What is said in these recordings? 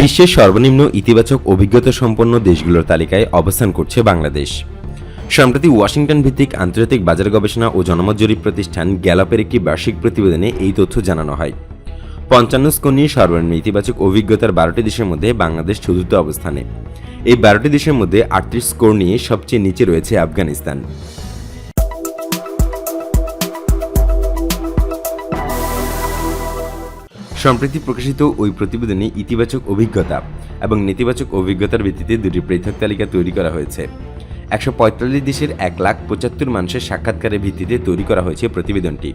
বিশ্বের সর্বনিম্ন ইতিবাচক অভিজ্ঞতা সম্পন্ন দেশগুলোর তালিকায় অবস্থান করছে বাংলাদেশ। সম্প্রতি ওয়াশিংটন ভিত্তিক আন্তর্জাতিক বাজার গবেষণা ও জনমত জরিপ প্রতিষ্ঠান গ্যালাপের একটি বার্ষিক প্রতিবেদনে এই তথ্য জানানো হয়। পঞ্চান্ন স্কোর নিয়ে সর্বনিম্ন ইতিবাচক অভিজ্ঞতার বারোটি দেশের মধ্যে বাংলাদেশ চতুর্থ অবস্থানে। এই বারোটি দেশের মধ্যে আটত্রিশ স্কোর নিয়ে সবচেয়ে নিচে রয়েছে আফগানিস্তান। সম্প্রতি প্রকাশিত ওই প্রতিবেদনে ইতিবাচক অভিজ্ঞতা এবং নেতিবাচক অভিজ্ঞতার ভিত্তিতে দুটি পৃথক তালিকা তৈরি করা হয়েছে। একশো পঁয়তাল্লিশ দেশের এক লাখ পঁচাত্তর মানুষের সাক্ষাৎকারের ভিত্তিতে তৈরি করা হয়েছে প্রতিবেদনটি।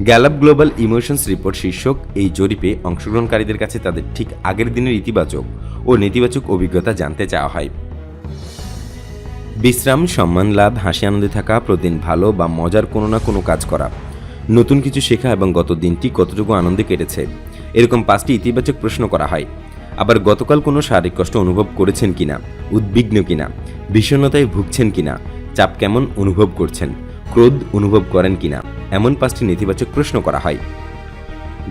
গ্যালাপ গ্লোবাল ইমোশনস রিপোর্ট শীর্ষক এই জরিপে অংশগ্রহণকারীদের কাছে তাদের ঠিক আগের দিনের ইতিবাচক ও নেতিবাচক অভিজ্ঞতা জানতে চাওয়া হয়। বিশ্রাম, সম্মান, লাভ, হাসি, আনন্দে থাকা, প্রতিদিন ভালো বা মজার কোনো না কোনো কাজ করা। নতুন কিছু শেখা এবং গত দিনটি কতটুকু আনন্দে কেটেছে। এরকম পাঁচটি ইতিবাচক প্রশ্ন করা হয়। আবার গতকাল কোনো শারীরিক কষ্ট অনুভব করেছেন কিনা? উদ্বিগ্ন কিনা? বিষণ্ণতায় ভুগছেন কিনা? চাপ কেমন অনুভব করছেন? ক্রোধ অনুভব করেন কিনা? এমন পাঁচটি নেতিবাচক প্রশ্ন করা হয়।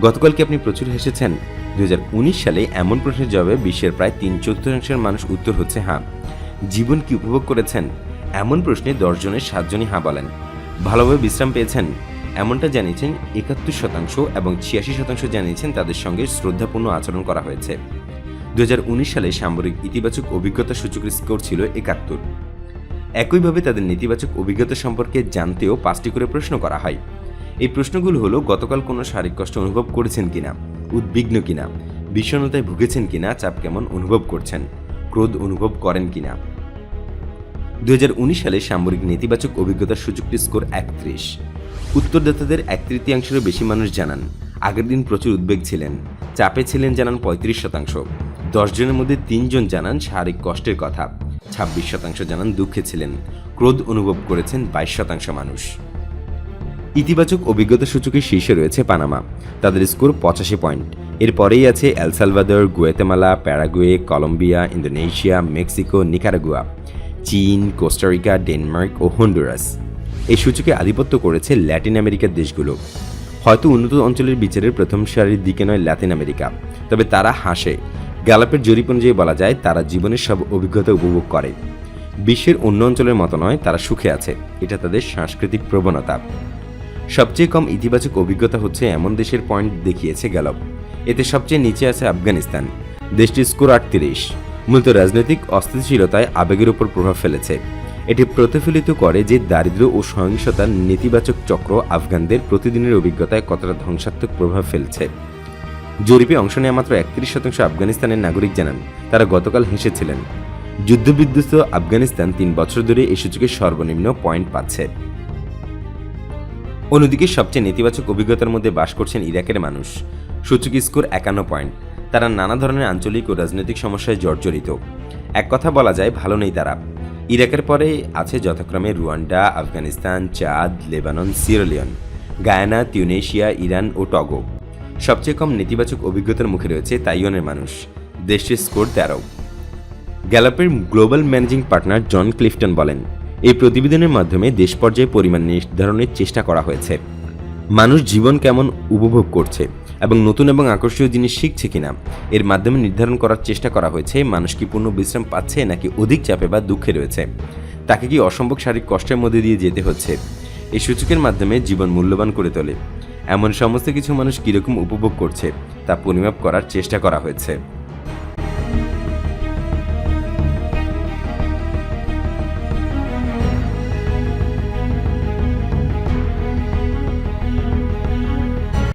গতকাল কি আপনি প্রচুর হেসেছেন? দুই হাজার উনিশ সালে এমন প্রশ্নের জবাবে বিশ্বের প্রায় তিন চতুর্থাংশের মানুষ উত্তর হচ্ছে হ্যাঁ জীবন কি উপভোগ করেছেন? এমন প্রশ্নে দশজনের সাতজনই হাঁ বলেন। ভালোভাবে বিশ্রাম পেয়েছেন? এমনটা জানিয়েছেন একাত্তর শতাংশ এবং ছিয়াশি শতাংশ জানিয়েছেন তাদের সঙ্গে শ্রদ্ধাপূর্ণ আচরণ করা হয়েছে। দুহাজার উনিশ সালে সামরিক ইতিবাচক অভিজ্ঞতা সূচকের স্কোর ছিল একাত্তর। একইভাবে তাদের নেতিবাচক অভিজ্ঞতা সম্পর্কে জানতেও পাঁচটি করে প্রশ্ন করা হয়। এই প্রশ্নগুলো হলো, গতকাল কোনো শারীরিক কষ্ট অনুভব করেছেন কিনা, উদ্বিগ্ন কিনা, বিষণ্ণতায় ভুগেছেন কিনা, চাপ কেমন অনুভব করছেন, ক্রোধ অনুভব করেন কিনা। দুই হাজার উনিশ সালে সামরিক নেতিবাচক অভিজ্ঞতার সূচকটি স্কোর একত্রিশ। উত্তরদাতাদের এক তৃতীয়াংশেরও বেশি মানুষ জানান, আগের দিন প্রচুর উদ্বেগ ছিলেন, চাপে ছিলেন জানান পঁয়ত্রিশ শতাংশ। দশ জনের মধ্যে তিনজন জানান শারীরিক কষ্টের কথা, ছাব্বিশ শতাংশ জানান দুঃখে ছিলেন, ক্রোধ অনুভব করেছেন বাইশ শতাংশ মানুষ। ইতিবাচক অভিজ্ঞতা সূচকে শীর্ষে রয়েছে পানামা, তাদের স্কোর পঁচাশি পয়েন্ট। এরপরেই আছে El Salvador, Guatemala, Paraguay, Colombia, Indonesia, Mexico, Nicaragua. চীন কোস্টারিকা ডেনমার্ক ও হন্ডুরাস। এই সূচকে আধিপত্য করেছে ল্যাটিন আমেরিকার দেশগুলো। হয়তো উন্নত অঞ্চলের বিচারের প্রথম সারির দিকে নয় ল্যাটিন আমেরিকা। তবে তারা হাসে। গ্যালাপের জরিপ অনুযায়ী বলা যায়, তারা জীবনের সব অভিজ্ঞতা উপভোগ করে। বিশ্বের অন্য অঞ্চলের মতো নয়, তারা সুখে আছে। এটা তাদের সাংস্কৃতিক প্রবণতা। সবচেয়ে কম ইতিবাচক অভিজ্ঞতা হচ্ছে এমন দেশের পয়েন্ট দেখিয়েছে গ্যালপ। এতে সবচেয়ে নিচে আছে আফগানিস্তান। দেশটির স্কোর আটত্রিশ। মূলত রাজনৈতিক অস্থিতিশীলতায় আবেগের উপর প্রভাব ফেলেছে। এটি প্রতিফলিত করে যে দারিদ্র ও সহিংসতার নেতিবাচক চক্র আফগানদের প্রতিদিনের অভিজ্ঞতায় কতটা ধ্বংসাত্মক প্রভাব ফেলছে। জরিপে অংশ নেওয়া মাত্র একত্রিশ শতাংশ আফগানিস্তানের নাগরিক জানান, তারা গতকাল হেসেছিলেন। যুদ্ধবিধ্বস্ত আফগানিস্তান তিন বছর ধরে এই সূচকে সর্বনিম্ন পয়েন্ট পাচ্ছে। অন্যদিকে সবচেয়ে নেতিবাচক অভিজ্ঞতার মধ্যে বাস করছেন ইরাকের মানুষ। সূচক স্কোর একান্ন পয়েন্ট। তারা নানা ধরনের আঞ্চলিক ও রাজনৈতিক সমস্যায় জর্জরিত। এক কথা বলা যায়, ভালো নেই তারা। ইরাকের পরে আছে যথাক্রমে Rwanda, Afghanistan, Chad, Lebanon Sierra Leone Guyana, Tunisia, Iran ও টগো। সবচেয়ে কম নেতিবাচক অভিজ্ঞতার মুখে রয়েছে তাইওয়ানের মানুষ। দেশটির স্কোর তেরো। গ্যালাপের global managing partner John Clifton বলেন, এই প্রতিবেদনের মাধ্যমে দেশ পর্যায়ে পরিমাণ নির্ধারণের চেষ্টা করা হয়েছে। মানুষ জীবন কেমন উপভোগ করছে এবং নতুন এবং আকর্ষণীয় জিনিস শিখছে কিনা, এর মাধ্যমে নির্ধারণ করার চেষ্টা করা হয়েছে, মানুষ কি পূর্ণ বিশ্রাম পাচ্ছে নাকি অধিক চাপে বা দুঃখে রয়েছে? তাকে কি অসম্ভব শারীরিক কষ্টের মধ্যে দিয়ে যেতে হচ্ছে? এই সূচকের মাধ্যমে জীবন মূল্যবান করে তোলে। এমন সমস্ত কিছু মানুষ কীরকম উপভোগ করছে, তা পরিমাপ করার চেষ্টা করা হয়েছে।